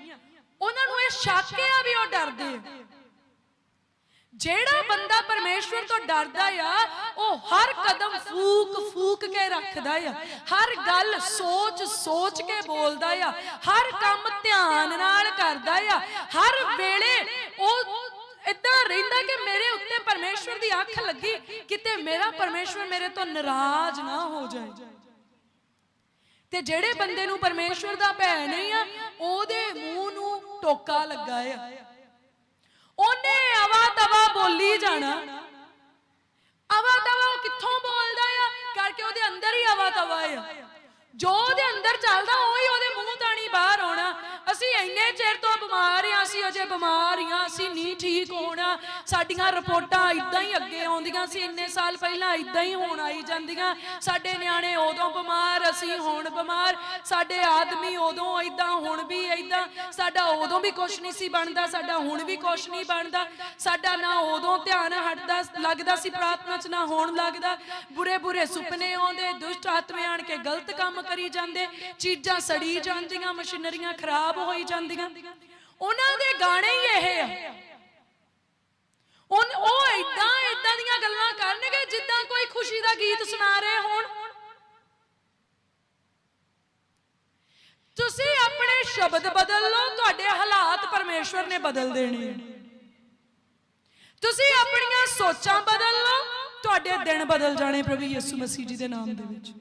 ਉਹਨਾਂ ਨੂੰ ਇਹ ਸ਼ੱਕ ਆ ਵੀ ਉਹ ਡਰਦੇ ਆ। ਜਿਹੜਾ ਬੰਦਾ ਪਰਮੇਸ਼ਵਰ ਤੋਂ ਡਰਦਾ ਆ, ਉਹ ਹਰ ਕਦਮ ਫੂਕ ਫੂਕ ਕੇ ਰੱਖਦਾ ਆ। ਹਰ ਗੱਲ ਸੋਚ ਸੋਚ ਕੇ ਬੋਲਦਾ ਆ। ਹਰ ਕੰਮ ਧਿਆਨ ਨਾਲ ਕਰਦਾ ਆ। ਹਰ ਵੇਲੇ ਉਹ ਇਦਾਂ ਰਹਿੰਦਾ ਕਿ ਮੇਰੇ ਉੱਤੇ ਪਰਮੇਸ਼ਵਰ ਦੀ ਅੱਖ ਲੱਗੀ, ਕਿਤੇ ਮੇਰਾ ਪਰਮੇਸ਼ਵਰ ਮੇਰੇ ਤੋਂ ਨਾਰਾਜ਼ ਨਾ ਹੋ ਜਾਏ। ਤੇ ਜਿਹੜੇ ਬੰਦੇ ਨੂੰ ਪਰਮੇਸ਼ਵਰ ਦਾ ਭੈ ਨਹੀਂ ਆ, ਉਹਦੇ ਮੂੰਹ ਨੂੰ ਟੋਕਾ ਲੱਗਾ ਆ। ਉਹਨੇ ਆਵਾ ਤਵਾ ਬੋਲੀ ਜਾਣਾ। ਅਵਾ ਤਵਾ ਕਿੱਥੋਂ ਬੋਲਦਾ ਆ? ਕਰਕੇ ਉਹਦੇ ਅੰਦਰ ਹੀ ਅਵਾ ਤਵਾ ਆ। ਜੋ ਉਹਦੇ ਅੰਦਰ ਚੱਲਦਾ, ਉਹੀ ਉਹਦੇ ਮੂੰਹ ਤਾਣੀ ਬਾਹਰ ਆਉਣਾ। ਅਸੀਂ ਇੰਨੇ ਚਿਰ ਤੋਂ ਬਿਮਾਰ ਆ, ਅਸੀਂ ਅਜੇ ਬਿਮਾਰ ਆ, ਅਸੀਂ ਨਹੀਂ ਠੀਕ ਹੋਣਾ। ਸਾਡੀਆਂ ਰਿਪੋਰਟਾਂ ਇਦਾਂ ਹੀ ਅੱਗੇ ਆਉਂਦੀਆਂ ਸੀ, ਇੰਨੇ ਸਾਲ ਪਹਿਲਾਂ ਇਦਾਂ ਹੀ ਹੋਣ ਆਈ ਜਾਂਦੀਆਂ। ਸਾਡੇ ਨਿਆਣੇ ਉਦੋਂ ਬਿਮਾਰ, ਅਸੀਂ ਹੁਣ ਬਿਮਾਰ। ਸਾਡੇ ਆਦਮੀ ਉਦੋਂ ਇਦਾਂ ਹੁਣ ਵੀ ਇਦਾਂ ਸਾਡਾ ਉਦੋਂ ਵੀ ਕੁਝ ਨਹੀਂ ਸੀ ਬਣਦਾ, ਸਾਡਾ ਹੁਣ ਵੀ ਕੁਝ ਨਹੀਂ ਬਣਦਾ। ਸਾਡਾ ਨਾ ਉਦੋਂ ਧਿਆਨ ਹਟਦਾ ਲੱਗਦਾ ਸੀ, ਪ੍ਰਾਰਥਨਾ 'ਚ ਨਾ ਹੋਣ ਲੱਗਦਾ। ਬੁਰੇ ਬੁਰੇ ਸੁਪਨੇ ਆਉਂਦੇ, ਦੁਸ਼ਟ ਆਤਮੇ ਆਣ ਕੇ ਗਲਤ ਕੰਮ ਕਰੀ ਜਾਂਦੇ, ਚੀਜ਼ਾਂ ਸੜੀ ਜਾਂਦੀਆਂ, ਮਸ਼ੀਨਰੀਆਂ ਖਰਾਬ ਹੋਈ ਜਾਂਦੀਆਂ। ਉਹਨਾਂ ਦੇ ਗਾਣੇ ਹੀ ਇਹ ਆ। ਉਨ ਉਹ ਇਦਾਂ ਇਦਾਂ ਦੀਆਂ ਗੱਲਾਂ ਕਰਨਗੇ, ਜਿੱਦਾਂ ਕੋਈ ਖੁਸ਼ੀ ਦਾ ਗੀਤ ਸੁਣਾ ਰਹੇ ਹੋਣ। ਤੁਸੀਂ ਆਪਣੇ ਸ਼ਬਦ ਬਦਲ ਲਓ, ਤੁਹਾਡੇ ਹਾਲਾਤ ਪਰਮੇਸ਼ਵਰ ਨੇ ਬਦਲ ਦੇਣੇ। ਤੁਸੀਂ ਆਪਣੀਆਂ ਸੋਚਾਂ ਬਦਲ ਲਓ, ਤੁਹਾਡੇ ਦਿਨ ਬਦਲ ਜਾਣੇ ਪ੍ਰਭੂ ਯਿਸੂ ਮਸੀਹ ਜੀ ਦੇ ਨਾਮ ਦੇ ਵਿੱਚ।